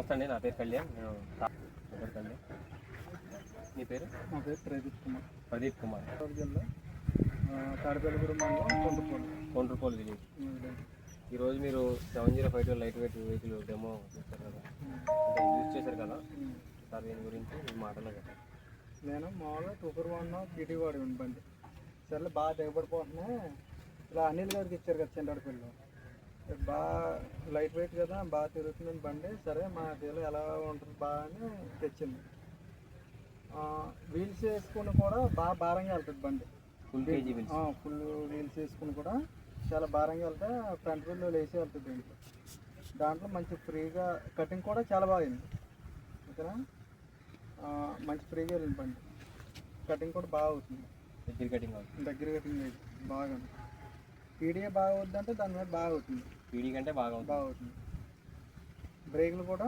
నమస్తే అండి. నా పేరు కళ్యాణ్. నేను తా- నా పేరు కళ్యాణ్? నీ పేరు? నా పేరు ప్రదీప్ కుమార్. ప్రదీప్ కుమార్. జిల్లా మండలం కొండ్రపోల్ విలేజ్. ఈరోజు మీరు seven zero five two light weight vehicle demo చేశారు కదా. అంటే యూజ్ చేశారు కదా. సార్ దీని గురించి మీ మాటలో చెప్పండి. నేను మామూలుగా టూ ఫోర్ వన్ టీటీ వాడి బండి. సర్లే బాగా దిగబడిపోతున్నాయి ఇలా అనిల్ గారికి ఇచ్చారు కదా చెండాడిపల్లిలో. బాగా లైట్ వెయిట్ కదా బాగా తిరుగుతుంది బండి. సరే మా తీలో ఎలా ఉంటుంది బాగా అని తెచ్చింది. వీల్స్ వేసుకుని కూడా బాగా భారంగా వెళ్తుంది బండి. ఫుల్ కేజీ ఫుల్ వీల్స్ వేసుకుని కూడా చాలా భారంగా వెళ్తే ఫ్రంట్ వీల్ లేచి వెళ్తుంది దీంట్లో. దాంట్లో మంచి ఫ్రీగా కటింగ్ కూడా చాలా బాగుంది ఓకేనా? మంచి ఫ్రీగా వెళ్ళింది బండి. కటింగ్ కూడా బాగా అవుతుంది. దగ్గర కటింగ్ అవుతుంది. దగ్గర కటింగ్ అయితే బాగా పీడిఏ బాగా అవుద్ది అంటే దాని మీద బాగా అవుతుంది పీడీ కంటే బాగా బాగా అవుతుంది బ్రేకులు కూడా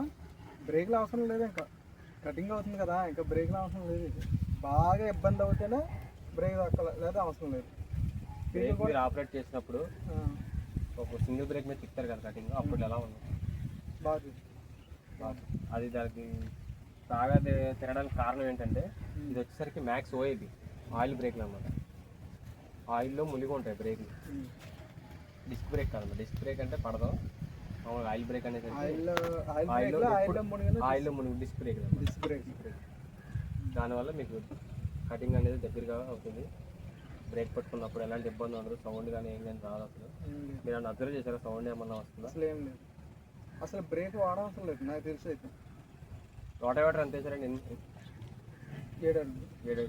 బ్రేకులు అవసరం లేదు ఇంకా. కటింగ్ అవుతుంది కదా ఇంకా బ్రేకులు అవసరం లేదు. బాగా ఇబ్బంది అవుతేనే బ్రేక్ దక్కల లేదా అవసరం లేదు. బ్రేక్ మీరు ఆపరేట్ చేసినప్పుడు ఒక సింగిల్ బ్రేక్ మీద తిప్పుతారు కదా కటింగ్ అప్పుడు ఎలా ఉంది బాగా. అది దానికి బాగా తి- తిరగడానికి కారణం ఏంటంటే ఇది వచ్చేసరికి మ్యాక్స్ ఓఏబి ఆయిల్ బ్రేక్లు అనమాట ఆయిల్లో మునిగి ఉంటాయి బ్రేక్లు. ఉమ్. డిస్క్ బ్రేక్ కాదన్నమాట డిస్క్ బ్రేక్ అంటే పడదు. మామూలుగా ఆయిల్ బ్రేక్ అనేది ఆయిల్ ఆయిల్ ఆయిల్లో మునిగి డిస్క్ బ్రేక్ డిస్క్ బ్రేక్. దానివల్ల మీకు కటింగ్ అనేది దగ్గరగా అవుతుంది. బ్రేక్ పట్టుకున్నప్పుడు ఎలాంటి ఇబ్బంది ఉండదు. సౌండ్ కానీ ఏం కానీ రాదు అసలు. మీరు ఏమన్నా అబ్జర్వ్ చేశారా? సౌండ్ ఏమన్నా వస్తుందా? అసలు ఏం లేదు. అసలు బ్రేక్ వాడవసరం లేదు. నాకు తెలిసి అయితే. రోటావేటర్ ఎంత వేసారండి ఏడండి ఏడు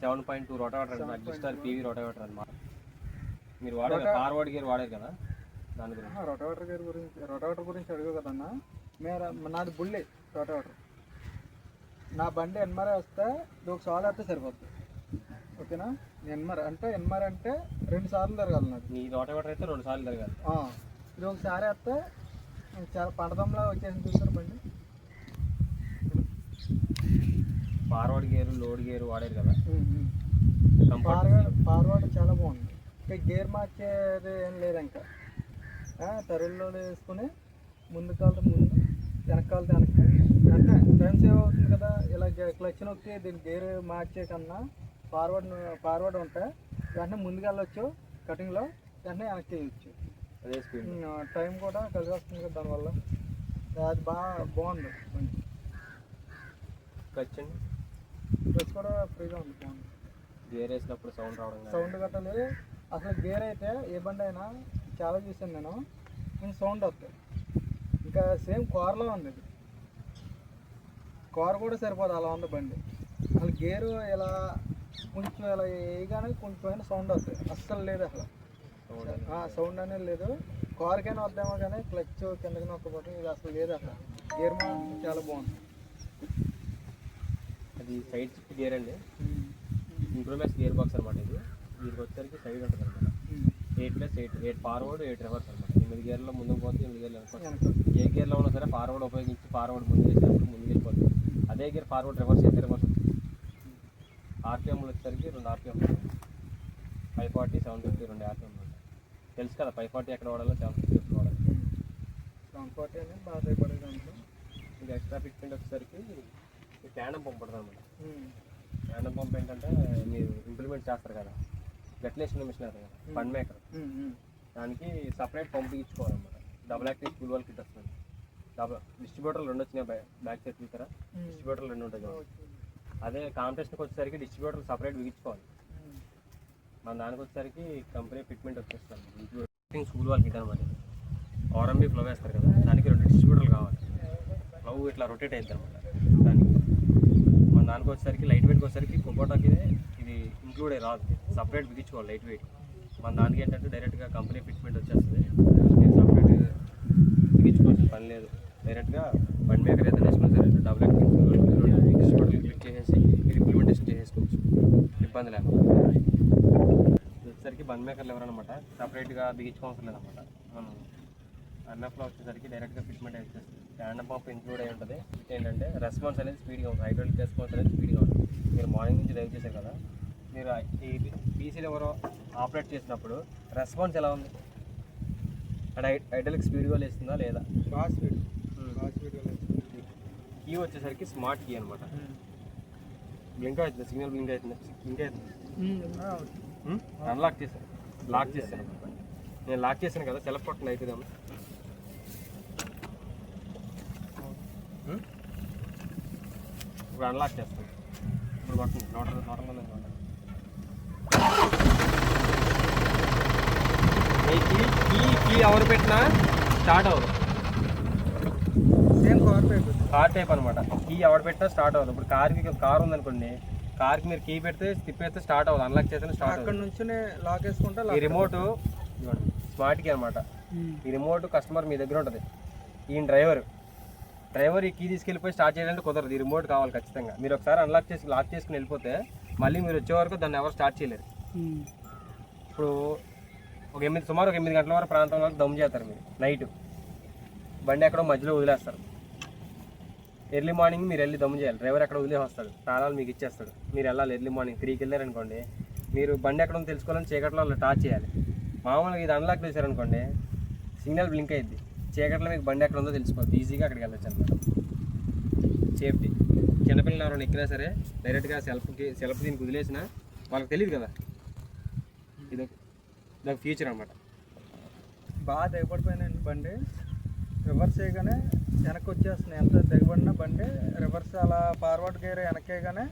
సెవెన్ పాయింట్ టూ రోటావేటర్ అనమాట 7.2 డిజిటల్ పీవీ రోటావేటర్ అనమాట మీరు వాడారు ఫార్వర్డ్ గేర్ వాడారు కదా దాని గురించి. రొటవేటర్ గారి గురించి రొటవేటర్ గురించి అడుగు కదన్నా. మేర నాది బుల్లే రొటవేటర్. నా బండి ఎన్మర్ వస్తే ఇది ఒక సార్లు వస్తే సరిపోతుంది ఓకేనా? ఎన్మర్ అంటే ఎన్మర్ అంటే రెండు సార్లు తిరగాలి నాకు మీ రోటావేటర్ అయితే రెండు సార్లు తిరగాలి. ఇది ఒకసారి వస్తే చాలా పండదంలా వచ్చేసింది చూస్తారు బండి? ఫార్వర్డ్ గేర్ లోడ్ గేర్ వాడారు కదా. ఫార్వర్డ్ ఫార్వర్డ్ చాలా బాగుంది. ఇంకా గేర్ మార్చేది ఏం లేదు ఇంకా. ఆ, తరుల్లో వేసుకుని ముందు కాలతో ముందు వెనక కాలతో వెనక్కి అంటే టైం సేవ్ అవుతుంది కదా ఇలా క్లచ్ నొక్కి దీని గేర్ మార్చే కన్నా ఫార్వర్డ్ ఫార్వర్డ్ ఉంటే వెంటనే ముందుకు వెళ్ళొచ్చు కటింగ్లో వెంటనే వెనక్కి వేయచ్చు. టైం కూడా కలిసి వస్తుంది కదా దానివల్ల. అది బాగా బాగుంది. క్లచ్ డ్రెస్ కూడా ఫ్రీగా ఉంది బాగుంది గేర్ వేసినప్పుడు సౌండ్ రావడం సౌండ్ కట్టలేదు. అసలు గేర్ అయితే ఏ బండి అయినా చాలా చూసాను నేను. కొంచెం సౌండ్ వస్తుంది ఇంకా సేమ్ కార్లో ఉంది ఇది. కార్ కూడా సరిపోదు అలా ఉంది బండి. అసలు గేరు ఇలా కొంచెం ఇలా వేయగానే కొంచెం సౌండ్ వస్తుంది అస్సలు లేదు అసలు. సౌండ్ సౌండ్ అనేది లేదు. కార్కైనా వద్దామో కానీ క్లచ్ కిందకి నొక్కబోతుంది ఇది అసలు లేదు అసలు. గేర్ మాత్రం చాలా బాగుంది. అది సైడ్ షిఫ్ట్ గేర్ అండి. ఇంప్రూవ్మెంట్స్ గేర్ బాక్స్ అనమాట ఇది. దీనికి వచ్చేసరికి సైడ్ ఉంటుంది అనమాట eight plus eight eight forward eight reverse అనమాట ఎనిమిది గేర్లో ముందుకు పోతే ఎనిమిది గేర్లు. వెనక ఏ గేర్లో ఉన్నా సరే ఫార్వర్డ్ ఉపయోగించి ఫార్వర్డ్ ముందు వేసినప్పుడు ముందుకు వెళ్ళిపోతుంది. అదే గేర్ ఫార్వర్డ్ రివర్స్ అయితే రివర్స్ వస్తుంది ఆర్పిఎంలు వచ్చేసరికి రెండు RPM five forty seven fifty రెండు ఆర్పిఎం తెలుసు కదా ఫైవ్ ఫార్టీ ఎక్కడ వాడాలో సెవెన్ ఫిఫ్టీ ఎక్కడ వాడాలి. కంఫర్ట్ అనేది బాగా సరిపడేది దాంట్లో ఇంకా ఎక్స్ట్రా ఫిట్మెంట్ వచ్చేసరికి ఈ ట్యాండం పంప్ ఉమ్. ట్యాండం పంప్ ఏంటంటే మీరు ఇంప్లిమెంట్ చేస్తారు కదా. గట్లేషన్ మిషన్ అవుతుంది కదా ఫండ్ మేకర్. దానికి సపరేట్ పంప్ ఇచ్చుకోవాలన్నమాట. డబుల్ యాక్టివ్ స్కూల్ వాళ్ళకి కిట్ వస్తుంది. డబుల్ డిస్ట్రిబ్యూటర్లు రెండు వచ్చినాయి బ్యా- బ్యాక్ సైడ్ చూసారా. డిస్ట్రిబ్యూటర్లు రెండు ఉంటాయి. అదే కాంపిటీషన్కి వచ్చేసరికి డిస్ట్రిబ్యూటర్లు సపరేట్ బిగించుకోవాలి. మన దానికి వచ్చేసరికి కంపెనీ ఫిట్మెంట్ వచ్చేస్తుంది. స్కూల్ వాళ్ళకి కిట్ అనమాట ఆర్ఎంబి ఫ్లో వేస్తారు కదా దానికి రెండు డిస్ట్రిబ్యూటర్లు కావాలి. ఫ్లవ్ ఇట్లా రొటేట్ అవుతుంది అనమాట దానికి వచ్చేసరికి లైట్ వెయిట్కి వచ్చేసరికి కుబోటాకి ఇది ఇంక్లూడ్ అయ్యి రాదు సపరేట్ బిగించుకోవాలి లైట్ వెయిట్ మన దానికి ఏంటంటే డైరెక్ట్గా కంపెనీ ఫిట్మెంట్ వచ్చేస్తుంది నేను సపరేట్ బిగించుకోవాల్సిన పని లేదు డైరెక్ట్గా బండి మేకర్ అయితే నేషనల్ సరే డబుల్ క్లిక్ చేసేసి మీరు ఇంప్లిమెంటేషన్ చేసేసుకోవచ్చు ఇబ్బంది లేకుండా వచ్చేసరికి బండ్ మేకర్లు ఎవరనమాట సపరేట్గా బిగించుకోవాల్సిన లేదన్నమాట మనం అన్నఫ్లో వచ్చేసరికి డైరెక్ట్గా ఫిట్మెంట్ అయిపోతుంది స్టాండ్ పంప్ ఇంక్లూడ్ అయి ఉంటుంది. ఏంటంటే రెస్పాన్స్ అనేది స్పీడ్గా ఉంటుంది. హైడ్రాలిక్ రెస్పాన్స్ అనేది స్పీడ్గా ఉంటుంది. మీరు మార్నింగ్ నుంచి డ్రైవ్ చేశారు కదా మీరు ఈ పీసీలు ఎవరో ఆపరేట్ చేసినప్పుడు రెస్పాన్స్ ఎలా ఉంది? అంటే హైడ్రాలిక్ స్పీడ్గా లేస్తుందా లేదా? బాగా స్పీడ్ Hmm. బాగా స్పీడ్గా కీ వచ్చేసరికి స్మార్ట్ కీ అనమాట బ్లింక్ అవుతుంది సిగ్నల్ బ్లింక్ అవుతుంది బ్లింక్ అవుతుంది. అన్లాక్ చేశాను. లాక్ చేశాను. నేను లాక్ చేశాను కదా సెలెక్ట్ కొట్టండి అవుతుందేమో ఇప్పుడు అన్లాక్ చేస్తాను ఇప్పుడు కొట్టండి నోటంలో కీ కీ ఎవరు పెట్టినా స్టార్ట్ అవ్వదు. Same cover paper car type అనమాట కీ ఎవరు పెట్టినా స్టార్ట్ అవ్వదు. ఇప్పుడు కార్కి కార్ ఉందనుకోండి కార్కి మీరు కీ పెడితే తిప్పేస్తే స్టార్ట్ అవ్వదు. అన్లాక్ చేస్తే స్టార్ట్ అక్కడ నుంచి లాక్ వేసుకుంటే ఈ రిమోట్ స్మార్ట్ కీ అనమాట ఈ రిమోట్ కస్టమర్ మీ దగ్గర ఉంటుంది. ఈయన డ్రైవర్ డ్రైవర్ ఈ కీ తీసుకెళ్ళిపోయి స్టార్ట్ చేయాలంటే కుదరదు. ఈ రిమోట్ కావాలి ఖచ్చితంగా. మీరు ఒకసారి అన్లాక్ చేసి లాక్ చేసుకుని వెళ్ళిపోతే మళ్ళీ మీరు వచ్చే వరకు దాన్ని ఎవరు స్టార్ట్ చేయలేరు. ఇప్పుడు ఒక ఎనిమిది సుమారు ఒక ఎనిమిది గంటల వరకు ప్రాంతం వరకు దమ్ చేస్తారు మీరు నైట్ బండి ఎక్కడో మధ్యలో వదిలేస్తారు. ఎర్లీ మార్నింగ్ మీరు వెళ్ళి దమ్ చేయాలి. డ్రైవర్ ఎక్కడ వదిలేసి వస్తాడు. తాళాలు మీకు ఇచ్చేస్తాడు. మీరు వెళ్ళాలి ఎర్లీ మార్నింగ్ త్రీకి వెళ్ళారనుకోండి మీరు బండి ఎక్కడ ఉందో తెలుసుకోవాలని చీకట్లో టాచ్ చేయాలి. మామూలుగా ఇది అన్లాక్ చేశారనుకోండి సిగ్నల్ బ్లింక్ అయ్యింది చీకట్లో మీకు బండి ఎక్కడ ఉందో తెలిసిపోద్ది. ఈజీగా అక్కడికి వెళ్ళచ్చు అనమాట. సేఫ్టీ చిన్నపిల్లలు ఎవరైనా ఎక్కినా సరే డైరెక్ట్గా సెల్ఫ్కి సెల్ఫ్ దీనికి వదిలేసిన వాళ్ళకి తెలియదు కదా. ఇది ఇదొక ఫ్యూచర్ అనమాట. బాగా దిగబడిపోయినాయండి బండి. రివర్స్ చేయగానే వెనక్కి వచ్చేస్తుంది ఎంత దిగబడినా బండి రివర్స్ అలా ఫార్వర్డ్ గేర్ వెనక్కేయగానే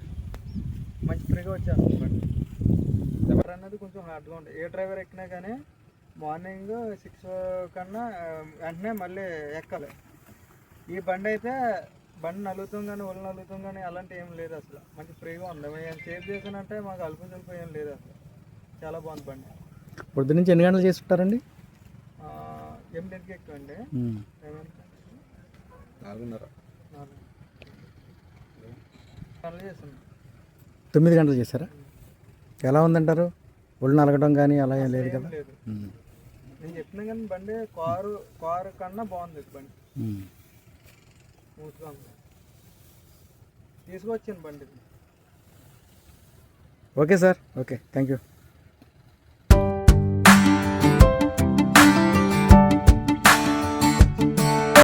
మంచి ఫ్రీగా వచ్చేస్తుంది బండి. డ్రైవర్ అనేది కొంచెం హార్డ్గా ఉంటుంది ఏ డ్రైవర్ ఎక్కినా కానీ మార్నింగ్ సిక్స్ కన్నా వెంటనే మళ్ళీ ఎక్కాలి. ఈ బండి అయితే బండి నలుగుతాం కానీ ఒళ్ళు నలుగుతాం కానీ అలాంటి ఏం లేదు అసలు. మంచి ఫ్రీగా ఉంది. మేము సేవ్ చేసానంటే మాకు అలుపు జలుపు ఏం లేదు అసలు. చాలా బాగుంది బండి. పొద్దు నుంచి ఎన్ని గంటలు చేసుకుంటారండి? ఎనిమిదింటికి ఎక్కువండి. నాలుగున్నర. తొమ్మిది గంటలు చేశారా? ఎలా ఉందంటారు? ఒళ్ళు నలగడం కానీ అలా ఏం లేదు కదా. నేను చెప్పిన కానీ బండి కారు కారు కన్నా బాగుంది బండి. స్మూత్గా ఉంది తీసుకొచ్చాను బండి okay sir. Okay. Thank you